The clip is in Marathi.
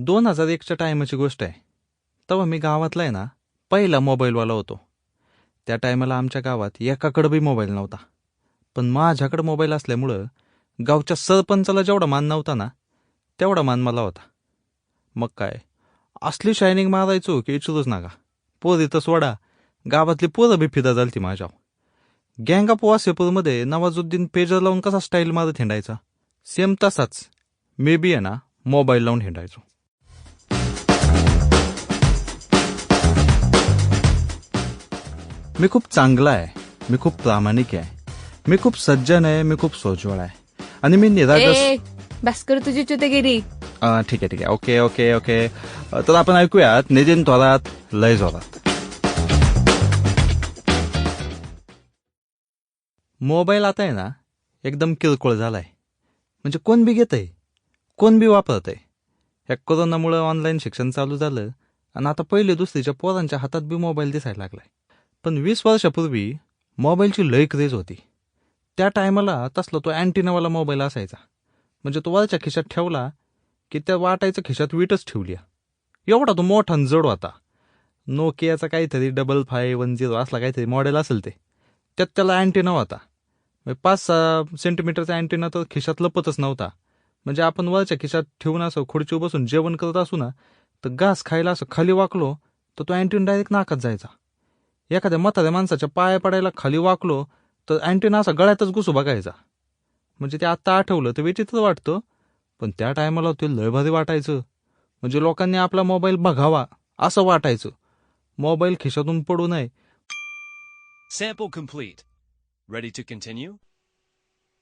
दोन हजार एकच्या टायमाची गोष्ट आहे. तेव्हा मी गावातला आहे ना पहिला मोबाईलवाला होतो. त्या टायमाला आमच्या गावात एकाकडं बी मोबाईल नव्हता. पण माझ्याकडं मोबाईल असल्यामुळं गावच्या सरपंचाला जेवढा मान नव्हता ना तेवढा मान मला होता. मग काय असली शायनिंग मारायचो की विचारूच नका. पोरी तर सोडा गावातली पोरं बी फिदा झालती माझ्यावर. गँग ऑफ वासेपूरमध्ये नवाजुद्दीन पेजर लावून कसा स्टाईल मारत हिंडायचा? सेम तसाच. मे बी आहे ना मोबाईल लावून हिंडायचो. मी खूप चांगला आहे. मी खूप प्रामाणिक आहे. मी खूप सज्जन आहे. मी खूप सोज्वळ आहे. आणि मी निरागस ए बस कर तुझी चुतेगिरी. अं, ठीक आहे ठीक आहे. Okay okay okay. अं, तर आपण ऐकूयात. नितीन थोरात लय जोरात. मोबाईल आता आहे ना एकदम किरकोळ झालाय. म्हणजे कोण बी घेत आहे कोण बी वापरत आहे या कोरोनामुळं ऑनलाईन शिक्षण चालू झालं आणि आता पहिले दुसरीच्या पोरांच्या हातात बी मोबाईल दिसायला लागलाय. पण वीस वर्षापूर्वी मोबाईलची लय क्रेज होती. त्या टायमाला तसला तो अँटिनावाला मोबाईल असायचा. म्हणजे तो वरच्या खिशात ठेवला की त्या वाटायचं खिशात वीटच ठेवली एवढा तो मोठा आणि जड होता. नोकियाचा काहीतरी डबल फाय वन झिरो असला काहीतरी मॉडेल असेल ते. त्यात त्याला अँटिना होता. म्हणजे पाच सहा सेंटीमीटरचा अँटिना तर खिशात लपतच नव्हता. म्हणजे आपण वरच्या खिशात ठेवून असं खुर्चीवर बसून जेवण करत असू ना तर घास खायला असं खाली वाकलो तर तो अँटिना डायरेक्ट नाकात जायचा. एखाद्या म्हाताऱ्या माणसाच्या पाया पडायला खाली वाकलो तर अँटिना असा गळ्यातच घुसू बघायचा म्हणजे ते आत्ता आठवलं तर विचित्र वाटतं पण त्या टायमाला ते लय भारी वाटायचं म्हणजे लोकांनी आपला मोबाईल बघावा असं वाटायचं मोबाईल खिशातून पडू नये Sample complete. Ready to continue?